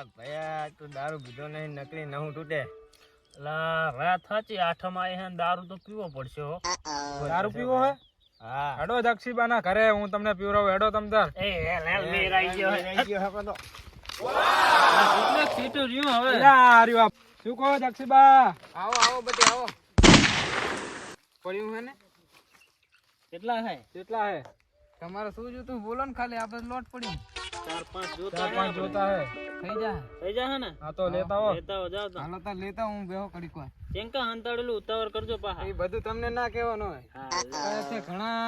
અલા ભયા તું દારૂ પીધો નહીં નકલી નહું તૂટે. લા રાત સાચી આઠમ આવી હે દારૂ તો પીવો પડશે હો. દારૂ પીવો હે? હા. હેડો જક્ષીબા ના ઘરે હું તમને પીવરાવું હેડો તમતાર એ એ લે મેર આવી ગયો હે. ગયો હકો તો. કેટલા સીટું રહ્યું હવે? યા હાર્યું આપ શું કહો જક્ષીબા આવો આવો બધી આવો. પડ્યું હે ને? કેટલા હે? કેટલા હે? તમારે શું જોતું? બોલો ને ખાલી આપણે લોટ પડી ચાર પાંચ જોતા ચાર પાંચ જોતા હે થઈ જા થઈ જા હે ને? હા તો લેતા હો લેતા હો જાવ તો. હાલો તો લેતા હું બેહો કડી કોઈ ચેંકા હંતાડેલું ઉતાવળ કરજો પાહા એ બધું તમને ના કહેવાનું હોય. હા ઘણા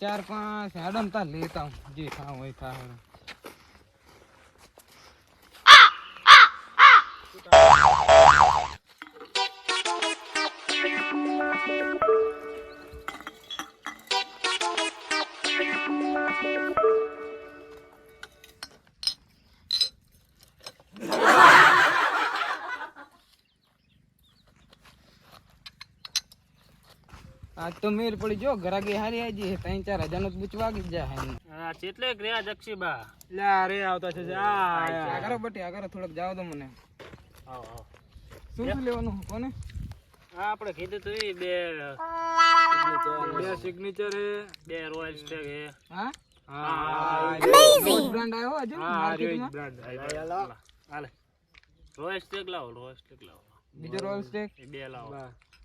ચાર પાંચ હેડમ તા લેતા હું જે ખા હોય ખા હેડો. આજ તો મેર પડી જો ઘરાકી હારી આજી ત્રણ ચાર હજારનું બૂચ વાગી જ. હા. ચેટલે ગયા જક્ષીબા? લે રે આવતા છે આ આગળ બટી આગળ થોડોક જાવ દો મને. આવ આવ શું લેવાનું કોને? હા આપણે કીધું તું ઈ બે બે સિગ્નેચર હે. બે રોયલ સ્ટેક હે? હા હા નવો બ્રાન્ડ આવ્યો હજુ હા બ્રાન્ડ હાલે. રોયલ સ્ટેક લાવો રોયલ સ્ટેક લાવો. બીજો રોયલ સ્ટેક બે લાવો.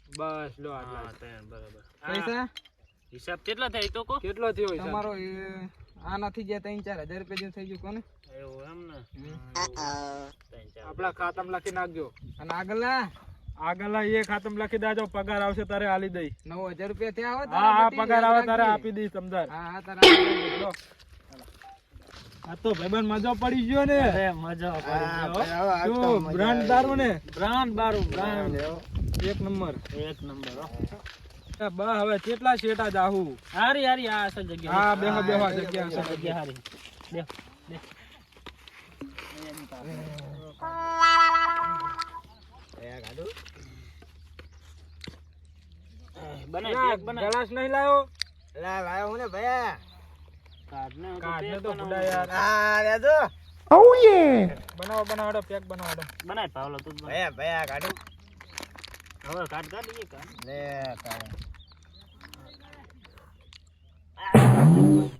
બસ લો આટલા ત્રણ બરાબર. પૈસા હિસાબ કેટલા થાય તો કો કેટલો થયો તમારો આનાથી જે ત્રણ ચાર હજાર રૂપિયા જેવું થઈ ગયું કોને? એવું એમ ને? હમ. ત્રણ ચાર આપણા ખાતામાં લખી નાખજો. અને આગળના આગળના એ ખાતમ લખી દેજો પગાર આવશે તારે આલી દઈ. નવ હજાર રૂપિયા ત્યાં આવે હા હા પગાર આવે તારે આપી દઈશ સમજાર હા હા તારે આ તો ભાઈબંધ મજા પડી ગયો ને. અરે મજા પડી ગયો. બ્રાન્ડ દારૂ ને? બ્રાન્ડ દારૂ બ્રાન્ડ. એક નંબર. એક નંબર હો. બા હવે કેટલા શેટા જાહુ હારી હારી આ અસલ જગ્યા હા બેહો બેહો જગ્યા છે. આ જગ્યા. હારી. બેહો બે બનાય ના, પેક બનાય. ગલાસ નહીં લાયો લા લાયો હું ને ભયા? કાઢ ને કાઢ ને પેક તો બનાવો. બનાવો પેક બનાવો બનાય પાવલો તું જ બનાય. ભયા ભયા કાઢું. હવે કાટ કાઢ કાઢ લે કાઢ.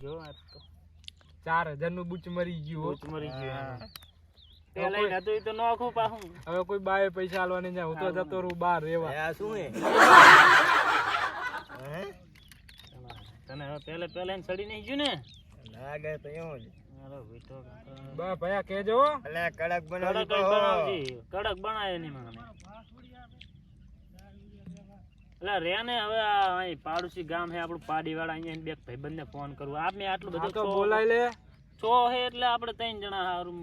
જો આ તો. ચાર હજારનું બુચ મરી ગયું હો. મરી ગયું પેલા હતું તો નોખું પાછું હવે કોઈ બાએ પૈસા આલવાની જાય હું તો જતો રહું બહાર રેવા આ શું હે? હે? તને હવે પેલે પેલે ને સડી નહીં ગયું ને? લાગે તો એવું જ. બા ભયા કેજો હો. કડક બનાવજો કડક બનાવે મને. એટલે રે ને હવે અહીં પાડોશી ગામ છે આપણું પાડીવાળા અહીંયા બે ભાઈબંધને ફોન કરું. આપ મેં આટલું બધું તો બોલાય લે. છો હે એટલે આપણે ત્રણ જણા હારું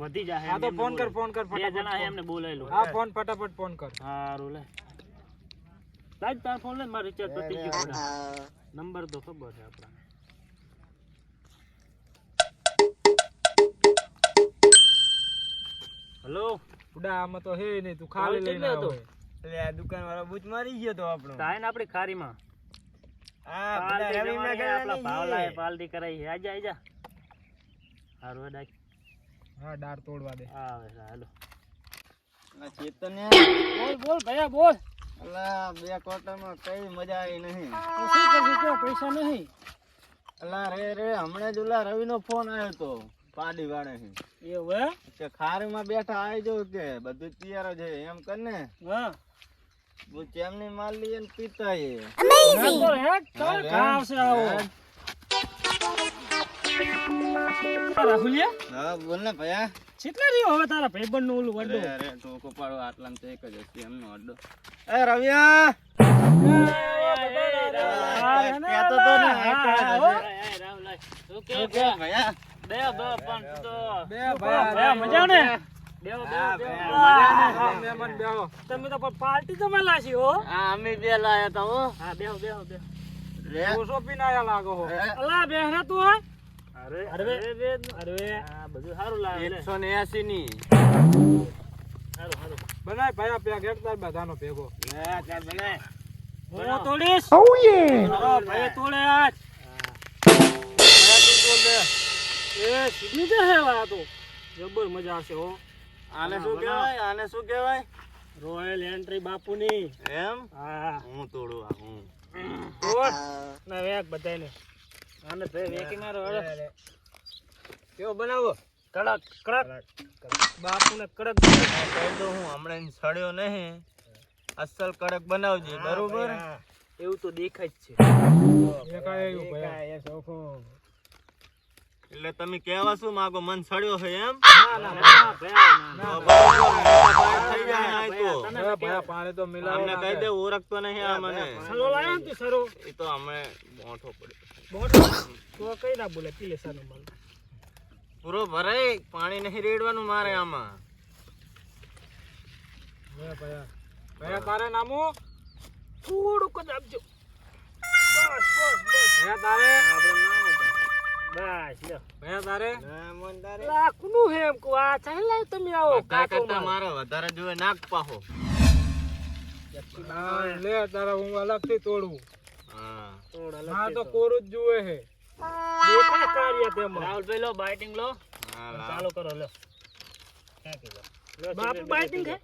વધી જાય હા તો ફોન કર ફોન કર બે ફટાફટ જણા હે એમને બોલાવી લો હા ફોન ફટાફટ ફોન કર. હારું લે. લાજ તાર ફોન લે મારે રિચાર્જ પતી ગયો નંબર તો ખબર છે આપણા. હેલો? ઉડા આમાં તો હે નહીં તું ખાલી લઈને કેટલો આવો. હતો? એટલે આ દુકાન વાળો બૂચ મારી ગયો તો આપણો. તાય ને આપણી ખારીમાં. હા પેલા રવિના જવાની આપણા ભાવલાએ પાલડી કરાઈ છે. આજા આજા. હારું આજ. હા ડાર તોડવા દે. હા હાલો. આ ચેતન બોલ બોલ ભૈયા બોલ. અલા બે ક્વાર્ટરમાં કઈ મજા આવી નહીં. તો શું કરશું પૈસા નહીં? અલા રે રે હમણાં જ ઓલા રવિનો ફોન આવ્યો તો પાડી વાળે એવું હે? કે ખારીમાં બેઠા આવી જવું કે બધું તૈયાર જ છે એમ કર ને. હા. માલ લઈએ ને પીતા એ હા, હેડ ચાલ હેડ. ઘા આવો. રાહુલિયા હા બોલ ને ભયા. કેટલા રહ્યો હવે તારા ભાઈબંધનું ઓલું વડો? અરે અરે ટોકો પાડો તો એક જ હતી એમનો અડ્ડો. એ રવિયા! કહેતો તો ને, શું કે ભયા બે બે પણ તો બે ભયા, ભયા ભયા, મજા ને? હા. હા, તમે તો પાર્ટી તમે લાશી હો. આ અમે બે લાયા તા હો. હા બેહો બેહો બેહો. પીને આયા લાગો હો. અલા બેહરા તું હોય અરે અરે અરે આ બધું સારું લાગે લે. એકસો ને એસી ની. સારું સારું. બનાય પેક એક તાર બધાનો ભેગો. લે ચાલ બને હું તોડીશ. ઓ યે. ભાઈ. તોડે આજ. હે. જબર મજા આવશે હો. આને શું કહેવાય? આને શું કહેવાય? રોયલ એન્ટ્રી બાપુની. એમ? હા. હું તોડું આ હું. ના વેક બધાને આને ભાઈ વેકી મારો અરે કેવો બનાવો? કડક કડક. બાપુને કડક કહી દઉં હું હમણાં સડ્યો નહીં. અસલ કડક બનાવજે બરોબર? એવું તો દેખાય જ છે. દેખાય એવું ભાઈ. દેખાય એટલે તમે કહેવા શું માગો? મન સડ્યો છે એમ? પાણી તો અમને કહી દે ઓળખતો નહીં આ મને સરો લાયો તું સરો. એ તો અમે મોટો પડ્યો. મોટો તો કઈ ના બોલે પીલે સાનો માલ પૂરો ભરાય પાણી નહીં રેડવાનું મારે આમાં. ભયા, તારે નામું? થોડુંક જ આપજો. બસ બસ બસ. ભયા, તારે. બસ લ્યો. ભયા, તારે? લા કુનું હે એમ કો આ ચાલ લાય તમે આવો બધા કરતા માલ વધારે જોવે નાક પાહો. હા, લે તારે હું અલગથી તોડું. હા. થોડ અલગ હા તો. કોરું જ જુએ હે દેખાય કાર્ય તેમાં. રાહુલભાઈ લો બાઇટિંગ લો. હા, કરો લો? બાપુ બાઇટિંગ ખાય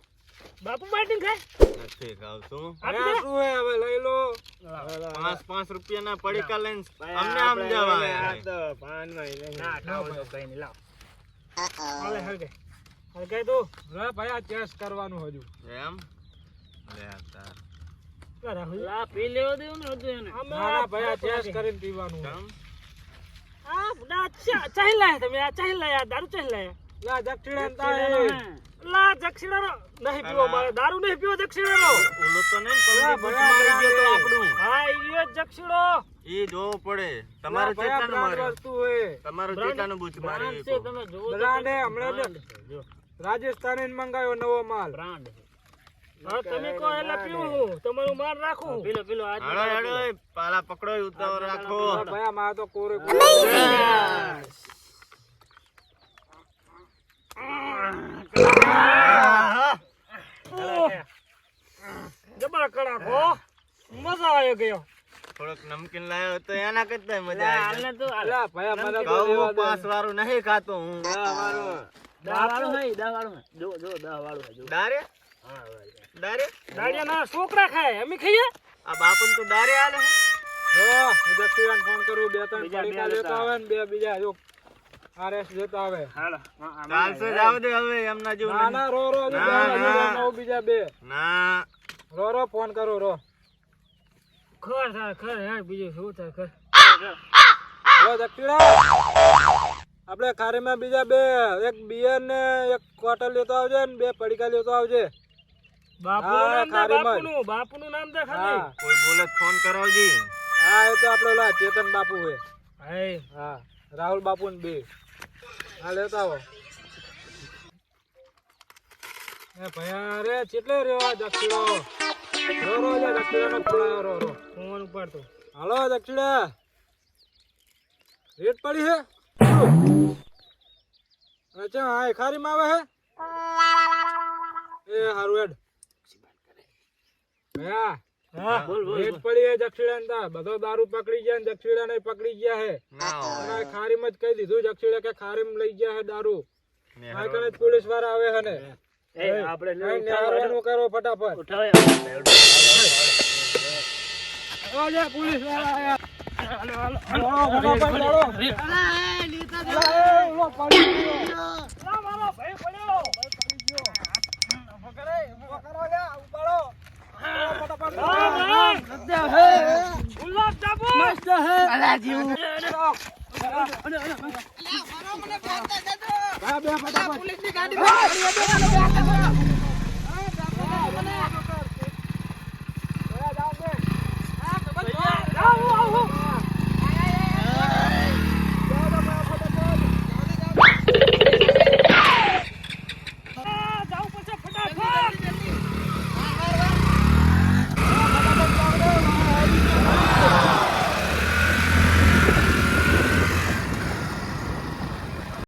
બાપુ બાઇટિંગ ખાય. નથી ખાવતું. અરે શું હે હવે લઈ લો. પાંચ પાંચ રૂપિયા ના. પડીકા લઈને અમને આમ જવાય ના ખાવ તો કઈ નહીં લાવ. હવે હળગે હળગે તો. રે ભાઈ આ ટેસ્ટ કરવાનું હજુ. એમ? લે તાર. લા પી લેવા દેવું ને હજુ એને. ના ના ભયા ટેસ્ટ કરીને પીવાનું આ ના ચાહી લાયા તમે. આ ચાહી લાયા દારૂ ચાહી લાયા લા લા જક્ષિણાનો નહીં પીવો મારે દારૂ નહીં પીવો જક્ષિણાનો ઓલો તો નહીં પલટી બૂચ ભયા, મારી ગયો તો આપણું હા ઈ જ જક્ષિણો ઈ જોવું પડે. તમારે વસ્તુ હે તમારું ચેટલાનું બૂચ માર્યું બ્રાન્ડ છે તમે જોવો બ્રાન્ડ હે. હમણાં જ રાજસ્થાની મંગાવ્યો નવો માલ. બ્રાન્ડ હા તમે કહો એટલે પીવું હું. તમારું માર રાખું. પીલો પીલો. આજ હળો હળો પાલા પકડો ઉતાવળ રાખો. ભયા મારે તો કોરે જબરા કડાકો મજા આવી ગયો. થોડોક નમકીન લાવ્યો તો એના કરતા મજા આવી. તો લા ભાઈ મને તો દે. પાંચ વાળું નહીં ખાતો હું. દા વાળું હે દહ વાળું જો જો દા વાળું જો. ડારે હા ડારે ડારે ના છોકરા ખાય અમે ખાઈએ? આ બાપન તો ડારે આલે જો હું દક્ષિણ ફોન કરું બે ત્રણ લેતો લેતા આવે ને બે બીજા જો આરએસ લેતો આવે. ચાલશે જાવ દે હવે એમના જેવું ના ના રો રો ના, ના. નવ બીજા બે. ના. રો રો ફોન કરો રો. ખર થાય ખર હે બીજું શું થાય ખર. આપણે ખારીમાં બીજા બે એક બિયર ને એક કોટલ લેતો આવજે ને બે પડીકા લેતો આવજે. બાપુનું હા, નામ દે ખારીમાં. જ. બાપુનું બાપુનું નામ દે ખાલી. કોઈ બોલે ફોન કરાવજી. હા એ તો આપણે ચેતન બાપુ હે હે હા રાહુલ બાપુ ને બે. હા લેતા એ ભયા રે ચેટલે રહ્યો દક્ષિણો? ફોન ઉપાડતો હાલો, દક્ષિણા. રેટ પડી હે? અચ્છા, હા, એ ખારીમાં આવે હે? એ હારું, હેડ. ભયા પડી દક્ષિણા બધો દારૂ પકડી ગયા દક્ષિણા ને પકડી ગયા હે. આ ખારીમાં જ કહી દીધું દક્ષિણા કે ખારીમાં લઈ ગયા હે દારૂ. પોલીસવાળા આવે હે ને. આપણે કરો ફટાફટ. પોલીસવાળા આયા. હાલો હાલો ઓ, ફટાફટ હા, બે ફટાફટ